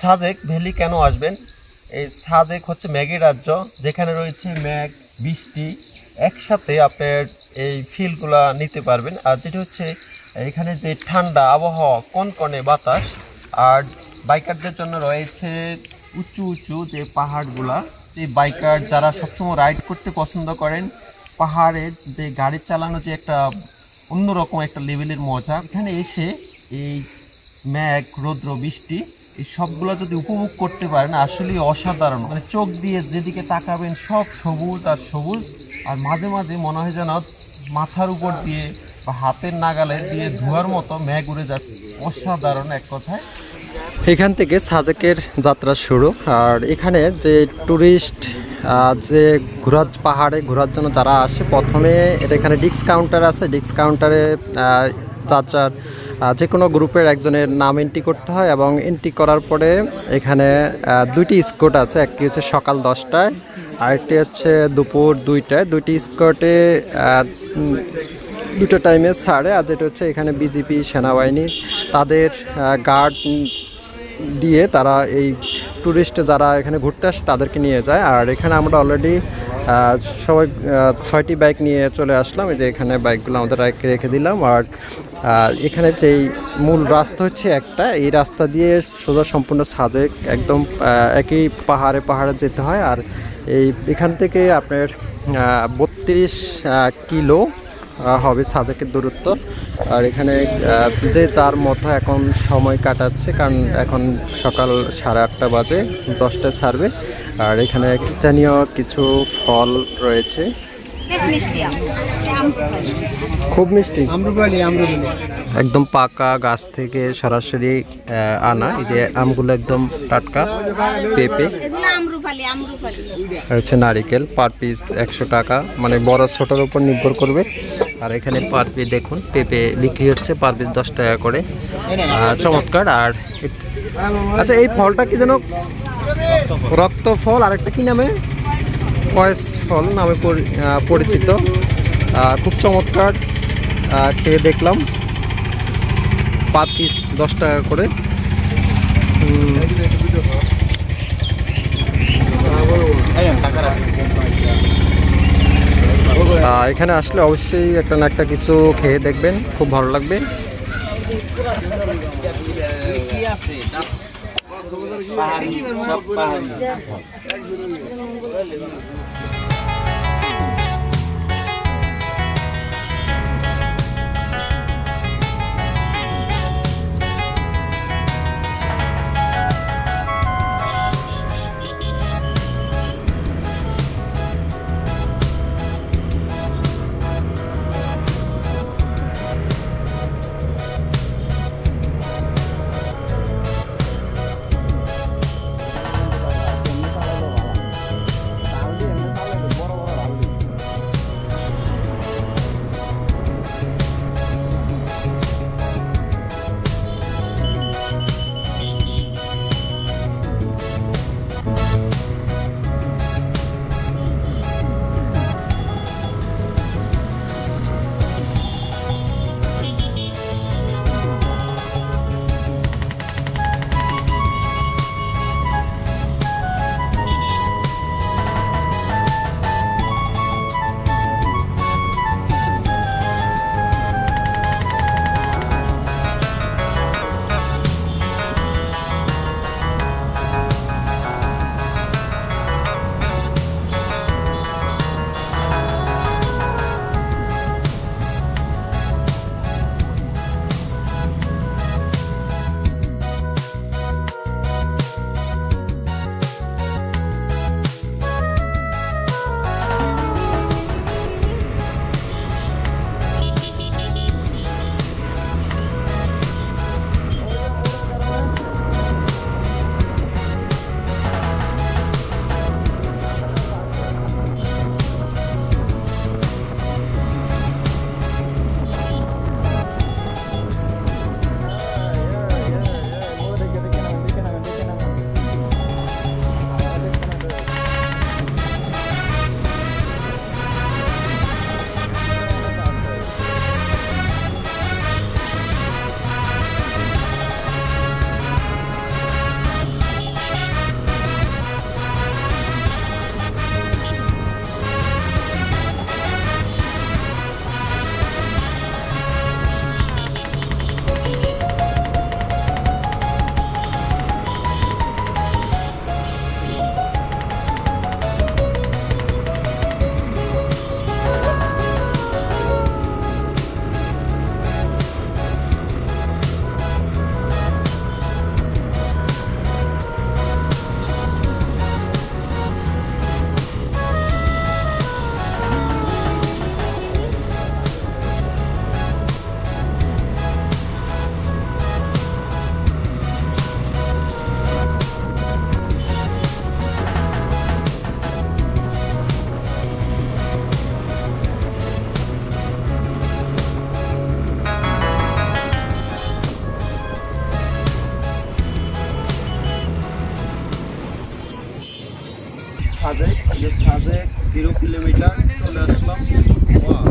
Sajek valley কেন আসবেন? এই সাজেক হচ্ছে ম্যাগের রাজ্য, যেখানে রয়েছে ম্যাগ বৃষ্টি একসাথে আপনার এই ফিলগুলা নিতে পারবেন। আর যেটা হচ্ছে, এখানে যে ঠান্ডা আবহাওয়া কন কনকনে বাতাস, আর বাইকারদের জন্য রয়েছে উঁচু উঁচু যে পাহাড়গুলা যে বাইকার যারা সবসময় রাইড করতে পছন্দ করেন, পাহাড়ে যে গাড়ি চালানো যে একটা অন্যরকম একটা লেভেলের মজা। এখানে এসে এই ম্যাঘ রৌদ্র, বৃষ্টি, এই সবগুলো যদি উপভোগ করতে পারেন আসলে অসাধারণ। মানে চোখ দিয়ে যেদিকে তাকাবেন, সব সবুজ আর সবুজ, আর মাঝে মাঝে মনে হয় যেন মাথার উপর দিয়ে বা হাতের নাগালে দিয়ে ধোয়ার মতো ম্যাঘ উড়ে যাচ্ছে। অসাধারণ এক কথায়। এখান থেকে সাজেকের যাত্রা শুরু, আর এখানে যে ট্যুরিস্ট যে ঘোরার পাহাড়ে ঘোরার জন্য যারা আসে, প্রথমে এটা এখানে ডিস্ক কাউন্টার আছে। ডিস্ক কাউন্টারে চাচার যে কোনো গ্রুপের একজনের নাম এন্ট্রি করতে হয় এবং এন্ট্রি করার পরে এখানে দুইটি স্কোট আছে। একটি হচ্ছে সকাল দশটায় আরেকটি হচ্ছে দুপুর দুইটায়। দুইটি স্কোটে দুটো টাইমে ছাড়ে। আর যেটা হচ্ছে এখানে বিজেপি সেনাবাহিনী, তাদের গার্ড দিয়ে তারা এই ট্যুরিস্ট যারা এখানে ঘুরতে আসে তাদেরকে নিয়ে যায়। আর এখানে আমরা অলরেডি সবাই ছয়টি বাইক নিয়ে চলে আসলাম। এই যে এখানে বাইকগুলো আমাদের রেখে দিলাম। আর আহ, এখানে যেই মূল রাস্তা হচ্ছে একটা এই রাস্তা দিয়ে সোজা সম্পূর্ণ সাজেক একদম একই পাহাড়ে পাহাড়ে যেতে হয়। আর এই এখান থেকে আপনার বত্রিশ কিলো হবে সাজেকের দূরত্ব। আর এখানে যে যার মতো এখন সময় কাটাচ্ছে কারণ এখন সকাল সাড়ে আটটা বাজে দশটায় ছাড়বে। আর এখানে স্থানীয় কিছু ফল রয়েছে। খুব মিষ্টি একদম পাকা গাছ থেকে সরাসরি আনা। এই যে আমগুলো একদম টাটকা পেঁপে। হচ্ছে নারিকেল পার পিস একশো টাকা। মানে বড় ছোটোর উপর নির্ভর করবে। আর এখানে পার পিস দেখুন পেঁপে বিক্রি হচ্ছে পার পিস দশ টাকা করে। চমৎকার। আর আচ্ছা এই ফলটা কি যেন রক্ত ফল? আর একটা কি নামে? কয়েস ফল নামে পরি- পরিচিত। খুব চমৎকার খেয়ে দেখলাম। পার পিস দশ টাকা করে। এখানে আসলে অবশ্যই একটা না একটা কিছু খেয়ে দেখবেন, খুব ভালো লাগবে। সব পাহাড়ি।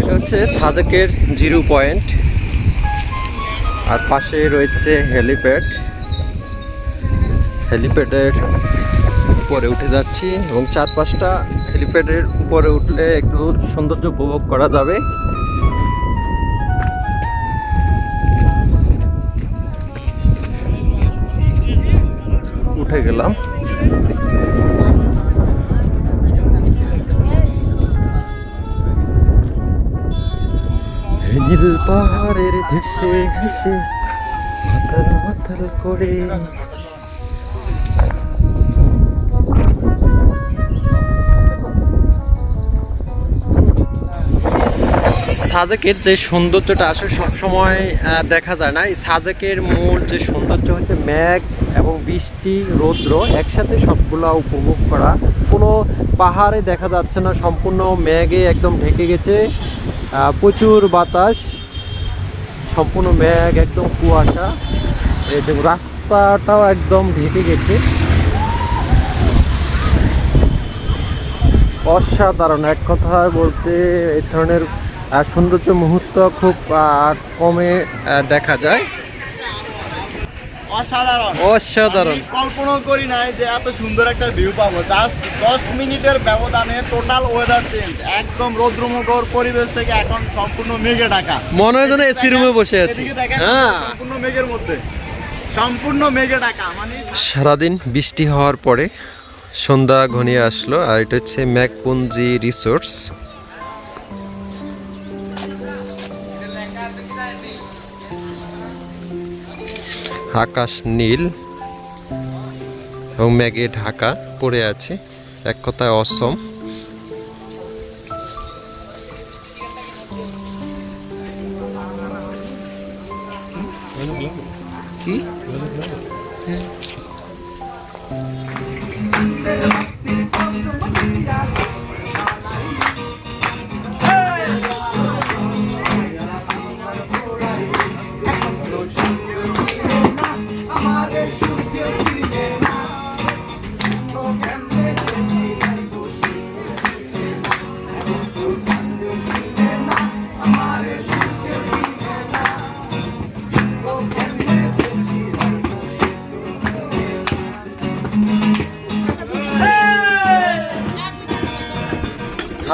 এটা হচ্ছে সাজেকের জিরো পয়েন্ট। আর পাশে রয়েছে হেলিপ্যাড। হেলিপ্যাডের উপরে উঠে যাচ্ছি এবং চার পাঁচটা হেলিপ্যাডের উপরে উঠলে একটু সৌন্দর্য উপভোগ করা যাবে। উঠে গেলাম। নীল পাহাড়ের ভেসে ভেসে মাথার মাথার করে। সাজেকের যে সৌন্দর্যটা আসলে সবসময় দেখা যায় না। এই সাজেকের মূল যে সৌন্দর্য হচ্ছে মেঘ এবং বৃষ্টি, রৌদ্র। একসাথে সবগুলা উপভোগ করা। কোনো পাহাড়ে দেখা যাচ্ছে না, সম্পূর্ণ মেঘে একদম ঢেকে গেছে। প্রচুর বাতাস, সম্পূর্ণ ব্যাগ একদম কুয়াশা। এবং রাস্তাটাও একদম ঢেকে গেছে। অসাধারণ, এক কথা বলতে এই ধরনের সৌন্দর্য মুহূর্ত খুব কমে দেখা যায়। অসাধারণ। অসাধারণ। আমি করি নাই যে এত সুন্দর একটা ভিউ পাবো। জাস্ট দশ মিনিটের ব্যবধানে টোটাল ওয়েদার চেঞ্জ একদম রৌদ্রমুখর পরিবেশ থেকে এখন সম্পূর্ণ মেঘে ঢাকা। মনে হয় যেন এসি রুমে বসে আছি। হ্যাঁ। সম্পূর্ণ মেঘের মধ্যে। সম্পূর্ণ মেঘে ঢাকা মানে সারাদিন বৃষ্টি হওয়ার পরে সন্ধ্যা ঘনিয়ে আসলো আর এটা হচ্ছে ম্যাকপুঞ্জি রিসোর্টস। আকাশ নীল এবং ম্যাগে ঢাকা পড়ে আছে। এক কথায় অসম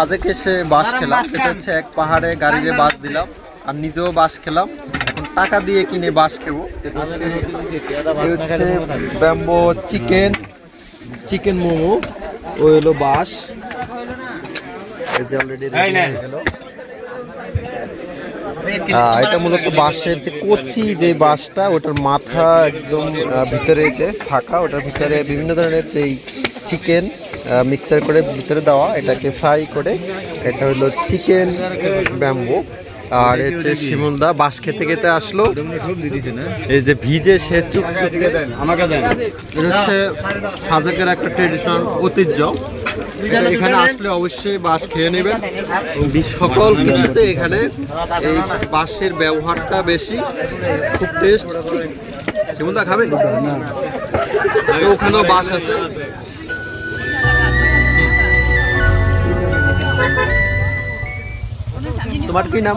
সাজেক এসে বাস খেলাম। সেটা হচ্ছে এক পাহাড়ে গাড়িতে বাস দিলাম আর নিজেও বাস খেলাম। এখন টাকা দিয়ে কিনে বাস খেবো হচ্ছে ব্যাম্বো চিকেন চিকেন মোমো। ও হলো বাস এই যে অলরেডি এটা মূলত বাঁশের যে কচি যে বাঁশটা ওটার মাথা একদম ভিতরে যে ফাঁকা ওটার ভিতরে বিভিন্ন ধরনের যেই চিকেন মিক্সার করে ভিতরে দেওয়া এটাকে ফ্রাই করে এটা হলো চিকেন ব্যাম্বো। আর হচ্ছে শিমুলদা বাঁশ খেতে খেতে আসলো। এই যে ভিজে সে চুপ চুপ আমাকে দেন। এটা হচ্ছে সাজাকের একটা ট্রেডিশন ঐতিহ্য। এখানে আসলে অবশ্যই বাঁশ খেয়ে নেবেন। সকল কিছুতে এখানে এই বাঁশের ব্যবহারটা বেশি। খুব টেস্ট শিমুলদা খাবেন তো ওখানেও বাঁশ আছে। তোমার কি নাম?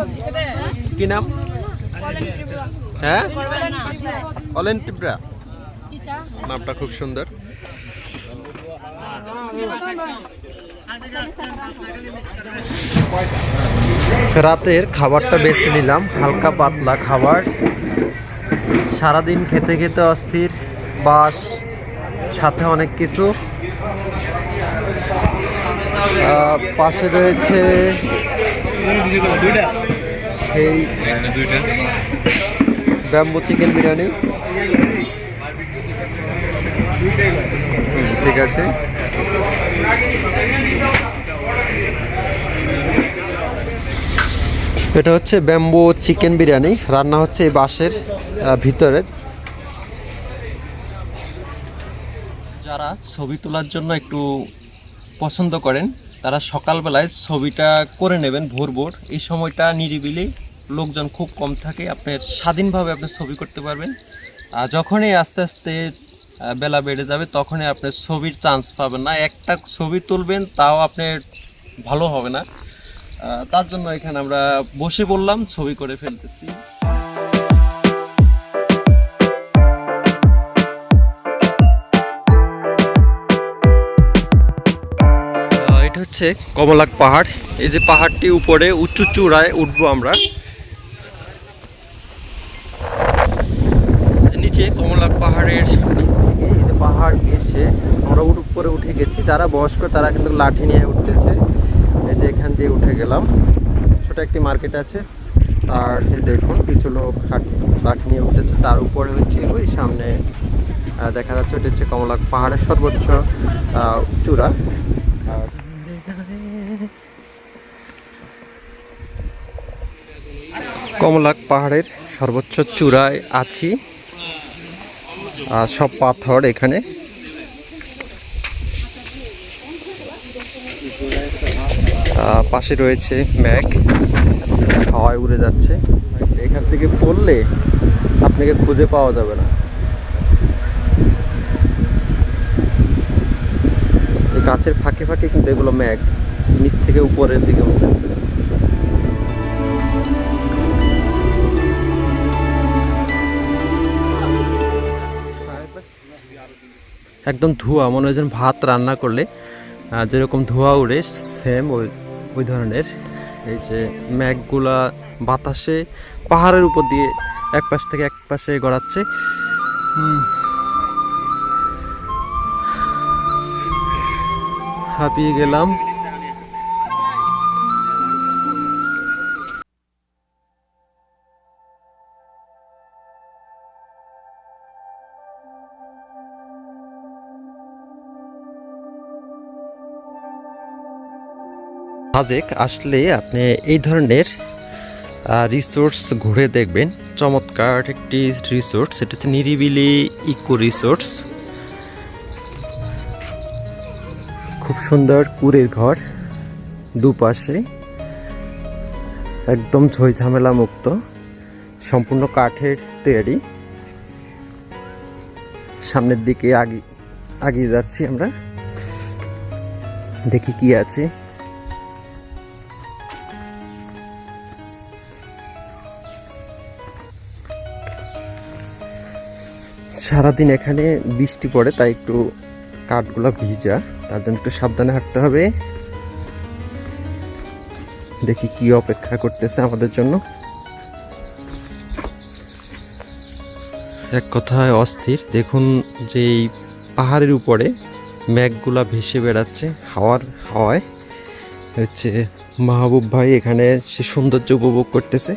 কি নাম? হ্যাঁ? নামটা খুব সুন্দর। রাতের খাবারটা বেছে নিলাম, হালকা পাতলা খাবার। সারাদিন খেতে খেতে অস্থির, বাস, সাথে অনেক কিছু। পাশে রয়েছে সেই ব্যাম্বো চিকেন বিরিয়ানি। ঠিক আছে। এটা হচ্ছে ব্যাম্বো চিকেন বিরিয়ানি। রান্না হচ্ছে এই বাঁশের ভিতরে। যারা ছবি তোলার জন্য একটু পছন্দ করেন তারা সকালবেলায় ছবিটা করে নেবেন ভোর ভোর। এই সময়টা নিরিবিলি লোকজন খুব কম থাকে আপনার স্বাধীনভাবে আপনি ছবি করতে পারবেন। আর যখনই আস্তে আস্তে বেলা বেড়ে যাবে, তখনই আপনি ছবির চান্স পাবেন না। একটা ছবি তুলবেন, তাও আপনি ভালো হবে না। তার জন্য এখানে আমরা বসে বললাম ছবি করে ফেলতেছি। হচ্ছে কমলাক পাহাড়। এই যে পাহাড়টি উপরে, উঁচু চূড়ায় উঠবো আমরা। নিচে কমলাক পাহাড়ের নিচ থেকে এই যে পাহাড় এসে আমরা উপরে উঠে গেছি। যারা বয়স্ক, তারা কিন্তু লাঠি নিয়ে উঠতেছে। এই যে এখান দিয়ে উঠে গেলাম। ছোট একটি মার্কেট আছে। আর দেখুন, কিছু লোক লাঠি নিয়ে উঠতেছে। তার উপরে হচ্ছে ওই সামনে দেখা যাচ্ছে ওটা হচ্ছে কমলাক পাহাড়ের সর্বোচ্চ চূড়া। আর কমলাক পাহাড়ের সর্বোচ্চ চূড়ায় আছি। আর সব পাথর এখানে। পাশে রয়েছে ম্যাগ। হাওয়ায় উড়ে যাচ্ছে। এখান থেকে পড়লে আপনাকে খুঁজে পাওয়া যাবে না। গাছের ফাঁকে ফাঁকে কিন্তু এগুলো ম্যাগ, নিচ থেকে উপরের দিকে উঠতেছে একদম ধোঁয়া, মনে হয় যেন ভাত রান্না করলে যেরকম ধোঁয়া উড়ে সেম ওই ওই ধরনের। এই যে ম্যাগগুলা বাতাসে, পাহাড়ের উপর দিয়ে এক পাশ থেকে এক পাশে গড়াচ্ছে। হাঁপিয়ে গেলাম। সাজেক আসলে আপনি এই ধরনের রিসোর্স ঘুরে দেখবেন। চমৎকার একটি রিসোর্স সেটা হচ্ছে নিরিবিলি ইকো রিসোর্স খুব সুন্দর কুড়ের ঘর দুপাশে। একদম ঝই ঝামেলা মুক্ত, সম্পূর্ণ কাঠের তৈরি। সামনের দিকে আগে, আগিয়ে যাচ্ছি আমরা। দেখি কি আছে। সারাদিন এখানে বৃষ্টি পড়ে, তাই একটু কাঠগুলো ভিজা। তার জন্য একটু সাবধানে হাঁটতে হবে। দেখি কি অপেক্ষা করতেছে আমাদের জন্য। এক কথায় অস্থির। দেখুন যে এই পাহাড়ের উপরে মেঘগুলা ভেসে বেড়াচ্ছে, হাওয়ার হাওয়ায়। হচ্ছে মাহবুব ভাই এখানে সে সৌন্দর্য উপভোগ করতেছে।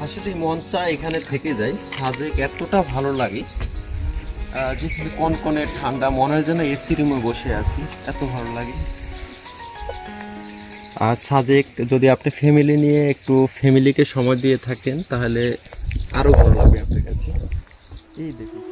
আসলে মন চা এখানে থেকে যাই। সাজেক এতটা ভালো লাগে? যেখানে যেখানে কনকনে ঠান্ডা, মনের জন্য এসি রুমে বসে আছি, এত ভালো লাগে। আর সাজেক যদি আপনি ফ্যামিলি নিয়ে একটু ফ্যামিলিকে সময় দিয়ে থাকেন, তাহলে আরও ভালো লাগবে আপনার কাছে। এই দেখুন।